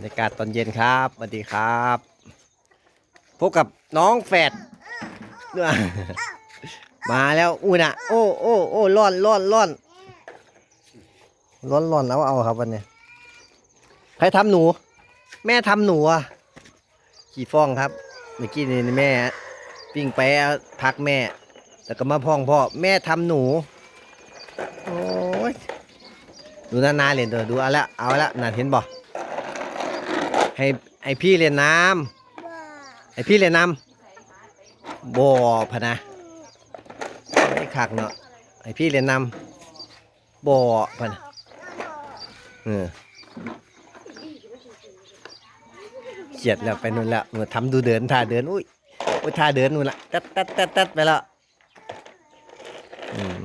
บรรยากาศตอนเย็นครับสวัสดีครับ พบกับน้องแฝดมาแล้วอุ้ยน่ะโอ้โอ้โอ้ร้อนร้อนร้อนร้อนร้อนแล้วเอาครับวันนี้ใครทำหนู แม่ทำหนูอะขี่ฟ้องครับ เมื่อกี้นี่แม่ปิ้งไปพักแม่ แล้วก็มาพ้องพ่อแม่ทำหนูโอ้ยดูนานาเรียนเถอะดูเอาละเอาละน่าเห็นบ่ ให้ให้พี่เรียนน้ำให้พี่เรียนน้ำบ่อพะนะไม่คักเนาะให้พี่เรียนน้ำบ่อพะนะเออเขียดแล้วไปนู่นละมาทำดูเดินท่าเดินอุ้ยอุ้ยท่าเดินนู่นละตัดตัดตัดตัดไปแล้วอืม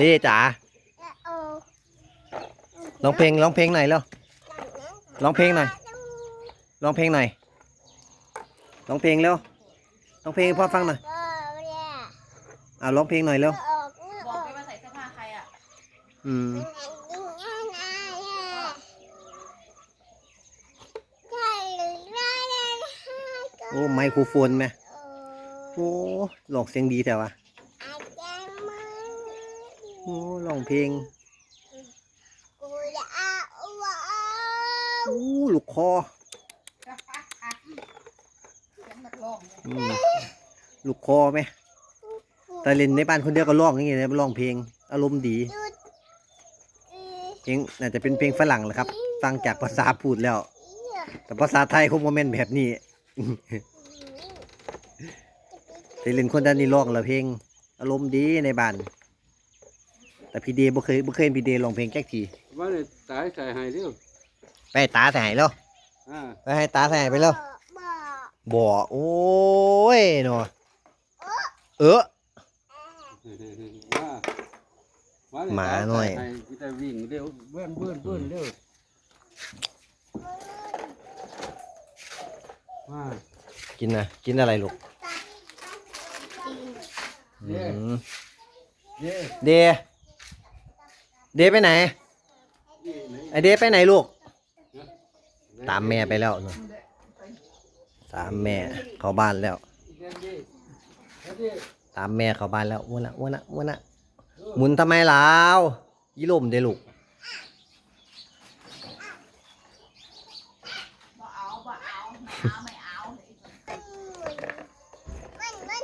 นี่จ๋าร้องเพลงร้องเพลงหน่อยแล้วร้องเพลงหน่อยร้องเพลงหน่อยร้องเพลงเร็วร้องเพลงให้พ่อฟังหน่อยเอาร้องเพลงหน่อยเร็วบอกไปว่าใส่เสื้อผ้าใครอะอืมโอ้ไมโครโฟนไหมโอ้ร้องเสียงดีแต่ว่า โอ้ร้องเพลงโอ้ลูกคอเสียงนักร้องเนี่ยอืมลูกคอไหมแต่เล่นในบ้านคนเดียวก็ร้องอย่างเงี้ยนะร้องเพลง อารมณ์ดี เพลงน่าจะเป็นเพลงฝรั่งแหละครับ ฟังจากภาษาพูดแล้ว แต่ภาษาไทยคงโมเมนต์แบบนี้แต่เล่นคนด้านนี้ร้องแล้วเพลง อารมณ์ดีในบ้าน แต่พี่เดย์บ่เคยบ่เคยเห็นพี่เดย์ร้องเพลงแก๊กทีว่าเลยตายใส่ให้เร็วไปให้ตาใส่ให้แล้วอ่าไปให้ตาใส่ให้ไปแล้วบ่โอ้ยเนาะเออ ว่าว่าเลยหมาหน่อย ตใส่ให้ที่จะวิ่งเร็วเบื้อนเบื้อนเบื้อนเร็วว่ากินนะกินอะไรลูกเย้อืมเย้เดย์ เดย์ไปไหน ไอเดย์ไปไหนลูก ตามแม่ไปแล้วเนอะตามแม่เข้าบ้านแล้วเย้เย้เย้ตามแม่เข้าบ้านแล้วอ้วนละอ้วนละอ้วนละหมุนทำไมล่าวยี่ลมเด้ลูกบ่เอาบ่เอาไม่เอาไม่เอาเลย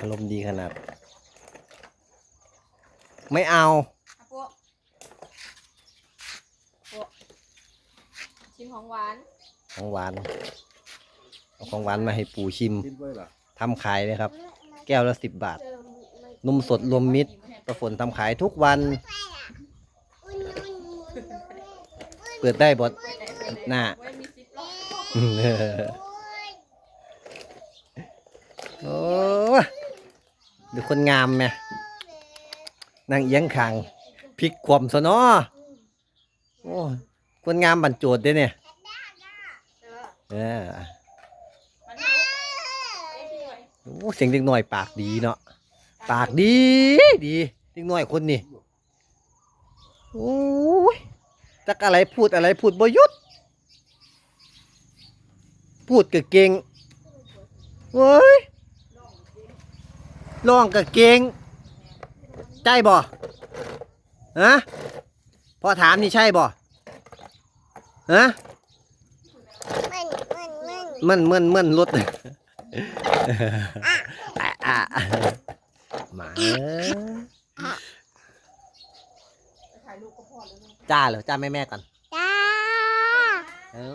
อารมณ์ดีขนาด ไม่เอาอะพวกพวกชิมของหวานของหวานเอาของหวานมาให้ปู่ชิมคิดไว้ล่ะทำขายเลยครับ แก้วละสิบบาท นมสดรวมมิตรประฝนทำขายทุกวัน เปิดได้บดหน้าไว้มีซิปล็อกโอ้ดูคนงามไหม นั่งเอียงขางพลิกควมซะเนาะโอ้คนงามบรรจวดเด้เนี่ยเออโอ้เสียงเด็กหน้อยปากดีเนาะปากดีดีเด็กหน้อยคนนี่โอ้ยจักอะไรพูดอะไรพูดบ่ยุดพูดก็เก่งเว้ยร้องก็เก่ง ใช่บ่ฮะพอถามนี่ใช่บ่ฮะมันมันมันรถอะอะหมาเอ้ยไปถ่ายรูปก็พอแล้วนะจ้าเหรอจ้าแม่แม่ก่อนจ้าโอ้